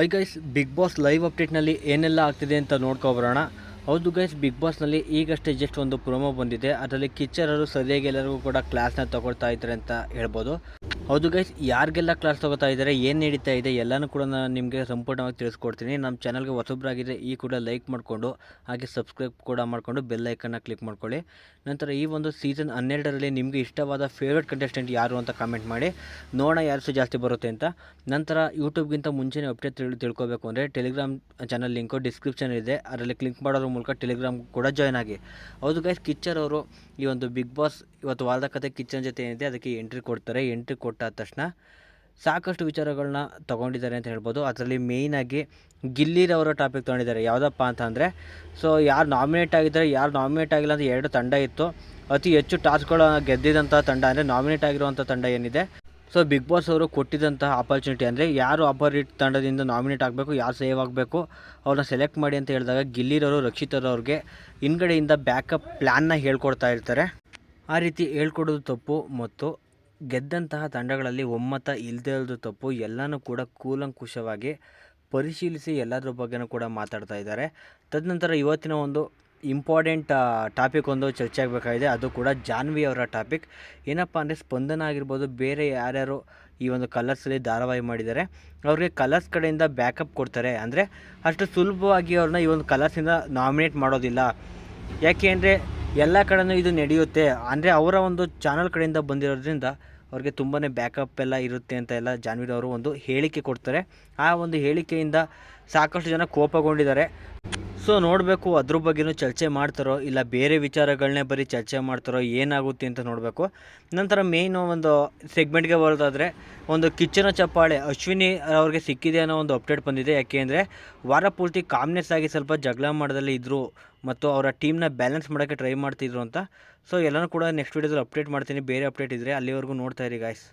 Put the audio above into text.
Hi guys Bigg Boss live ಅಪ್ಡೇಟ್ನಲ್ಲಿ ಏನೆಲ್ಲ ಆಗ್ತಿದೆ ಅಂತ ನೋಡ್ಕೊಬರೋಣ ಹೌದು ಗೈಸ್ ಬಿಗ್ ಬಾಸ್ನಲ್ಲಿ ಈಗಷ್ಟೇ ಜಸ್ಟ್ ಒಂದು ಪ್ರೊಮೋ ಬಂದಿದೆ. ಅದರಲ್ಲಿ ಕಿಚ್ಚರರು, ಸರಿಯಾಗಿ ಎಲ್ಲರಿಗೂ ಕೂಡ ಕ್ಲಾಸ್ನ ತಗೊಳ್ತಾ ಇದ್ದಾರೆ ಅಂತ ಹೇಳ್ಬೋದು. ಹೌದು ಗೈಸ್ ಯಾರಿಗೆಲ್ಲ ಕ್ಲಾಸ್ ತೊಗೋತಾ ಇದ್ದಾರೆ, ಏನು ನಡೀತಾ ಇದೆ, ಎಲ್ಲನೂ ಕೂಡ ನಾನು ನಿಮಗೆ ಸಂಪೂರ್ಣವಾಗಿ ತಿಳಿಸ್ಕೊಡ್ತೀನಿ. ನಮ್ಮ ಚಾನಲ್ಗೆ ಹೊಸಬ್ರಾಗಿದ್ದರೆ ಈ ಕೂಡ ಲೈಕ್ ಮಾಡಿಕೊಂಡು, ಹಾಗೆ ಸಬ್ಸ್ಕ್ರೈಬ್ ಕೂಡ ಮಾಡಿಕೊಂಡು ಬೆಲ್ ಐಕನ್ನ ಕ್ಲಿಕ್ ಮಾಡ್ಕೊಳ್ಳಿ. ನಂತರ ಈ ಒಂದು ಸೀಸನ್ ಹನ್ನೆರಡರಲ್ಲಿ ನಿಮಗೆ ಇಷ್ಟವಾದ ಫೇವ್ರೇಟ್ ಕಂಟೆಸ್ಟೆಂಟ್ ಯಾರು ಅಂತ ಕಾಮೆಂಟ್ ಮಾಡಿ. ನೋಡೋಣ ಯಾರು ಜಾಸ್ತಿ ಬರುತ್ತೆ ಅಂತ. ನಂತರ ಯೂಟ್ಯೂಬ್ಗಿಂತ ಮುಂಚೆನೇ ಅಪ್ಡೇಟ್ ತಿಳ್, ತಿಳ್ಕೊಬೇಕು ಅಂದರೆ ಟೆಲಿಗ್ರಾಮ್ ಚಾನಲ್ ಲಿಂಕು ಡಿಸ್ಕ್ರಿಪ್ಷನ್ ಇದೆ. ಅದರಲ್ಲಿ ಕ್ಲಿಕ್ ಮಾಡೋದ್ರ ಮೂಲಕ ಟೆಲಿಗ್ರಾಮ್ ಕೂಡ ಜಾಯ್ನ್ ಆಗಿ. ಹೌದು ಗೈಸ್ ಕಿಚ್ಚರ್ ಅವರು ಈ ಒಂದು ಬಿಗ್ ಬಾಸ್ ಇವತ್ತು ವಾರದ ಕತೆ ಕಿಚ್ಚನ್ ಜೊತೆ ಏನಿದೆ, ಅದಕ್ಕೆ ಎಂಟ್ರಿ ಕೊಡ್ತಾರೆ. ಎಂಟ್ರಿ ಕೊಟ್ಟಾದ ತಕ್ಷಣ ಸಾಕಷ್ಟು ವಿಚಾರಗಳನ್ನ ತೊಗೊಂಡಿದ್ದಾರೆ ಅಂತ ಹೇಳ್ಬೋದು. ಅದರಲ್ಲಿ ಮೇಯ್ನಾಗಿ ಗಿಲ್ಲಿರವರ ಟಾಪಿಕ್ ತೊಗೊಂಡಿದ್ದಾರೆ. ಯಾವುದಪ್ಪ ಅಂತ ಅಂದರೆ ಸೊ ಯಾರು ನಾಮಿನೇಟ್ ಆಗಿದ್ದಾರೆ ಯಾರು ನಾಮಿನೇಟ್ ಆಗಿಲ್ಲ ಅಂತ ಎರಡು ತಂಡ ಇತ್ತು. ಅತಿ ಹೆಚ್ಚು ಟಾಸ್ಕ್ಗಳು ಗೆದ್ದಿದಂಥ ತಂಡ ಅಂದರೆ ನಾಮಿನೇಟ್ ಆಗಿರುವಂಥ ತಂಡ ಏನಿದೆ. ಸೊ ಬಿಗ್ ಬಾಸ್ ಅವರು ಕೊಟ್ಟಿದ್ದಂತಹ ಆಪರ್ಚುನಿಟಿ ಅಂದರೆ ಯಾರು ಅಪೋಸಿಟ್ ತಂಡದಿಂದ ನಾಮಿನೇಟ್ ಆಗಬೇಕು, ಯಾರು ಸೇವ್ ಆಗಬೇಕು, ಅವ್ರನ್ನ ಸೆಲೆಕ್ಟ್ ಮಾಡಿ ಅಂತ ಹೇಳಿದಾಗ ಗಿಲ್ಲಿರವರು ರಕ್ಷಿತರವ್ರಿಗೆ ಹಿಂದ್ಗಡೆಯಿಂದ ಬ್ಯಾಕಪ್ ಪ್ಲ್ಯಾನ್ನ ಹೇಳ್ಕೊಡ್ತಾ ಇರ್ತಾರೆ. ಆ ರೀತಿ ಹೇಳ್ಕೊಡೋದು ತಪ್ಪು, ಮತ್ತು ಗೆದ್ದಂತಹ ತಂಡಗಳಲ್ಲಿ ಒಮ್ಮತ ಇಲ್ಲದೇ ಇರೋದು ತಪ್ಪು. ಎಲ್ಲನೂ ಕೂಡ ಕೂಲಂಕುಷವಾಗಿ ಪರಿಶೀಲಿಸಿ ಎಲ್ಲದರ ಬಗ್ಗೆನೂ ಕೂಡ ಮಾತಾಡ್ತಾ ಇದ್ದಾರೆ. ತದನಂತರ ಇವತ್ತಿನ ಒಂದು ಇಂಪಾರ್ಟೆಂಟ್ ಟಾಪಿಕ್ ಒಂದು ಚರ್ಚೆ ಆಗಬೇಕಾಗಿದೆ. ಅದು ಕೂಡ ಜಾನ್ವಿ ಅವರ ಟಾಪಿಕ್ ಏನಪ್ಪ ಅಂದರೆ ಸ್ಪಂದನ ಆಗಿರ್ಬೋದು, ಬೇರೆ ಯಾರ್ಯಾರು ಈ ಒಂದು ಕಲರ್ಸಲ್ಲಿ ಧಾರಾವಾಹಿ ಮಾಡಿದ್ದಾರೆ, ಅವ್ರಿಗೆ ಕಲರ್ಸ್ ಕಡೆಯಿಂದ ಬ್ಯಾಕಪ್ ಕೊಡ್ತಾರೆ. ಅಂದರೆ ಅಷ್ಟು ಸುಲಭವಾಗಿ ಅವ್ರನ್ನ ಈ ಒಂದು ಕಲರ್ಸಿಂದ ನಾಮಿನೇಟ್ ಮಾಡೋದಿಲ್ಲ. ಯಾಕೆ ಅಂದರೆ ಎಲ್ಲ ಕಡೆನೂ ಇದು ನಡೆಯುತ್ತೆ. ಅಂದರೆ ಅವರ ಒಂದು ಚಾನಲ್ ಕಡೆಯಿಂದ ಬಂದಿರೋದ್ರಿಂದ ಅವ್ರಿಗೆ ತುಂಬಾ ಬ್ಯಾಕಪ್ ಎಲ್ಲ ಇರುತ್ತೆ ಅಂತ ಎಲ್ಲ ಜಾನ್ವಿರ್ ಅವರು ಒಂದು ಹೇಳಿಕೆ ಕೊಡ್ತಾರೆ. ಆ ಒಂದು ಹೇಳಿಕೆಯಿಂದ ಸಾಕಷ್ಟು ಜನ ಕೋಪಗೊಂಡಿದ್ದಾರೆ. ಸೊ ನೋಡಬೇಕು ಅದ್ರ ಬಗ್ಗೆನೂ ಚರ್ಚೆ ಮಾಡ್ತಾರೋ ಇಲ್ಲ ಬೇರೆ ವಿಚಾರಗಳನ್ನೇ ಬರೀ ಚರ್ಚೆ ಮಾಡ್ತಾರೋ ಏನಾಗುತ್ತೆ ಅಂತ ನೋಡಬೇಕು. ನಂತರ ಮೇಯ್ನು ಒಂದು ಸೆಗ್ಮೆಂಟ್ಗೆ ಬರೋದಾದರೆ ಒಂದು ಕಿಚ್ಚನ ಚಪ್ಪಾಳೆ ಅಶ್ವಿನಿ ಅವ್ರಿಗೆ ಸಿಕ್ಕಿದೆ ಅನ್ನೋ ಒಂದು ಅಪ್ಡೇಟ್ ಬಂದಿದೆ. ಯಾಕೆ ಅಂದರೆ ವಾರ ಪೂರ್ತಿ ಕಾಮ್ನೆಸ್ ಆಗಿ ಸ್ವಲ್ಪ ಜಗಳ ಮಾಡೋದಲ್ಲಿ ಇದ್ದರು ಮತ್ತು ಅವರ ಟೀಮ್ನ ಬ್ಯಾಲೆನ್ಸ್ ಮಾಡೋಕ್ಕೆ ಟ್ರೈ ಮಾಡ್ತಿದ್ರು ಅಂತ. ಸೊ ಎಲ್ಲರೂ ಕೂಡ ನೆಕ್ಸ್ಟ್ ವೀಡಿಯೋದಲ್ಲಿ ಅಪ್ಡೇಟ್ ಮಾಡ್ತೀನಿ. ಬೇರೆ ಅಪ್ಡೇಟ್ ಇದ್ದರೆ ಅಲ್ಲಿವರೆಗೂ ನೋಡ್ತಾ ಇರಿ ಗಾಯ್ಸ್